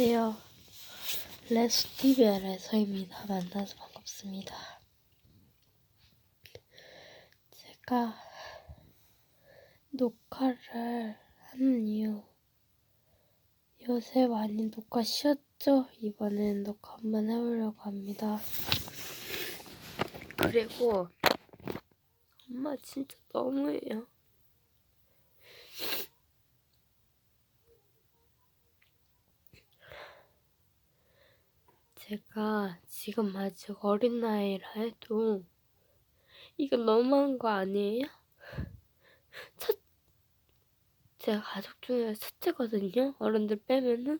안녕하세요. 레스티비의 레서입니다. 만나서 반갑습니다. 제가 녹화를 하는 이유 요새 많이 녹화 쉬었죠? 이번엔 녹화 한번 해보려고 합니다. 그리고 엄마 진짜 너무해요. 제가 지금 아직 어린 나이라 해도 이건 너무한 거 아니에요? 첫 제가 가족 중에 첫째거든요. 어른들 빼면은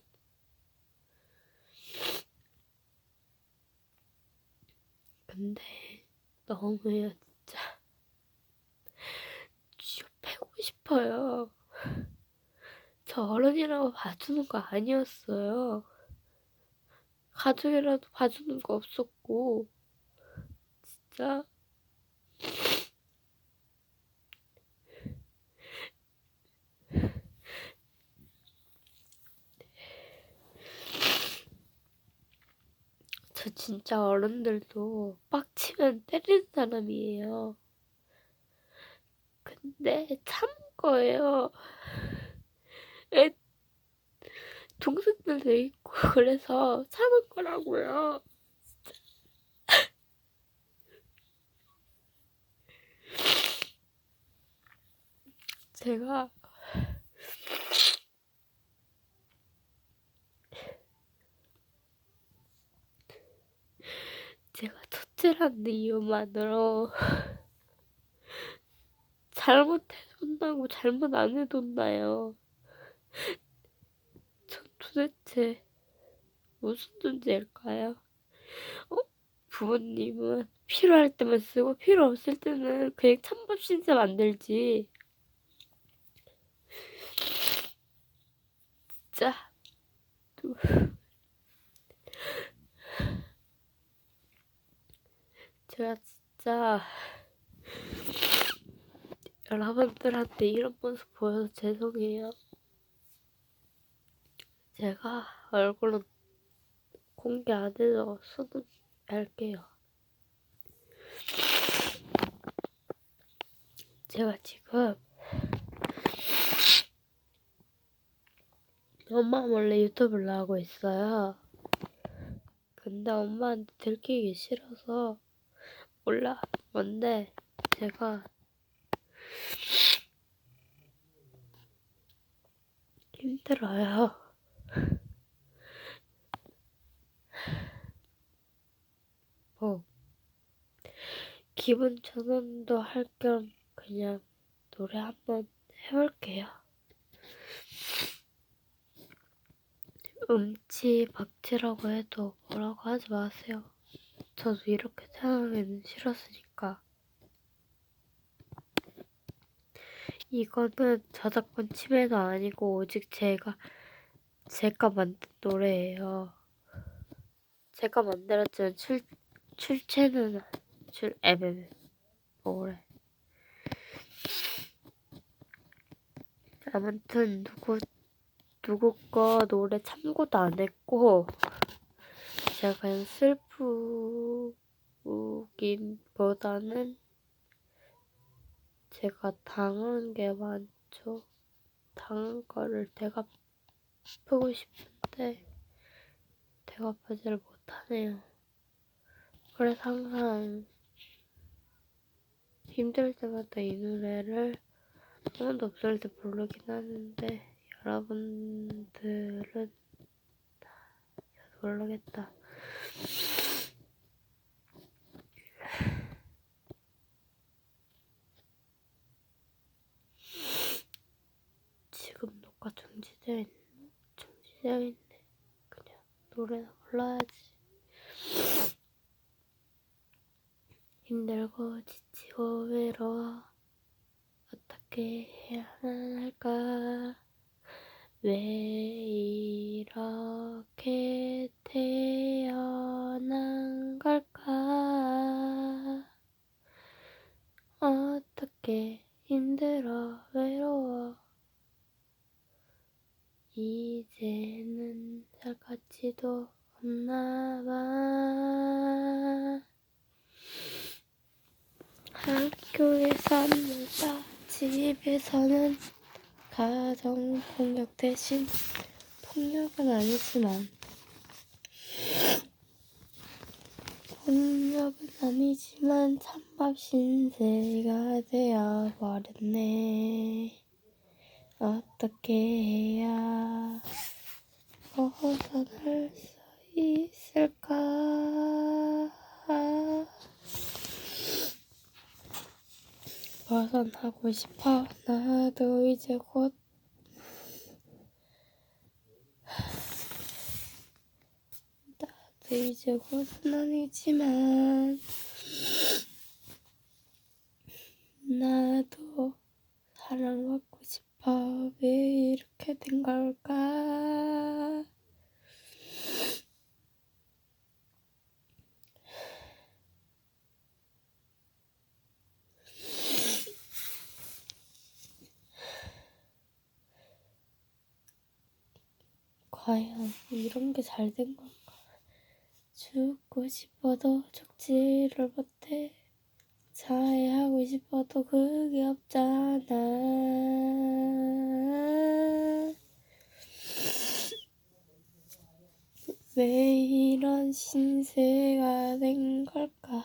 근데 너무해요 진짜. 쥐어 패고 싶어요. 저 어른이라고 봐주는 거 아니었어요. 가족이라도 봐주는 거 없었고, 진짜. 저 진짜 어른들도 빡치면 때리는 사람이에요. 근데 참 거예요. 애 동생들도 있고 그래서 참은 거라고요. 제가 제가 첫째라는 이유만으로 잘못해서 혼나고 잘못 안 해도 혼나요. 전 도대체 무슨 존재일까요? 어? 부모님은 필요할 때만 쓰고 필요 없을 때는 그냥 찬밥 신세 만들지. 진짜. 제가 진짜 여러분들한테 이런 모습 보여서 죄송해요. 제가 얼굴은 공개 안 해서 손은 얇게요. 제가 지금 엄마 몰래 유튜브를 하고 있어요. 근데 엄마한테 들키기 싫어서 몰라 뭔데 제가 힘들어요. 뭐 기분 전환도 할 겸 그냥 노래 한번 해볼게요. 음치 박치라고 해도 뭐라고 하지 마세요. 저도 이렇게 태어나기는 싫었으니까. 이거는 저작권 침해도 아니고 오직 제가 제가 만든 노래예요. 제가 만들었지만 출 출체는 출 에베베 뭐래. 아무튼 누구 누구 거 노래 참고도 안 했고 제가 그냥 슬프긴보다는 제가 당한 게 많죠. 당한 거를 대갚고 싶은데 대갚하지를 못하네요. 그래서 항상 힘들 때마다 이 노래를 아무도 없을 때 부르긴 하는데 여러분들은 모르겠다. 지금 녹화 중지되어 있네. 중지되어 있네. 그냥 노래나 불러야지. 힘들고 지치고 외로워 어떻게 해야 할까? 왜 이렇게 태어난 걸까? 어떻게 힘들어 외로워 이제는 살까 있지도 없나 봐. 학교에서는 다 집에서는 가정 폭력 대신 폭력은 아니지만 폭력은 아니지만 찬밥 신세가 되어 버렸네. 어떻게 해야 벗어날 수 있을까? 벗어나고 싶어. 나도 이제 곧 나도 이제 곧은 아니지만 나도 사랑받고 싶어. 왜 이렇게 된 걸까? 과연 이런 게 잘 된 건가? 죽고 싶어도 죽지를 못해. 자해하고 싶어도 그게 없잖아. 왜 이런 신세가 된 걸까?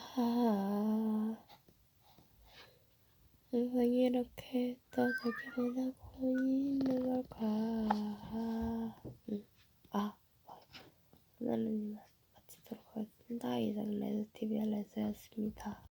항상 이렇게 떠들기만 하고 있는 걸까? 응. 아, 오늘은 마치도록 하겠습니다. 이상 레드TV의 레드였습니다.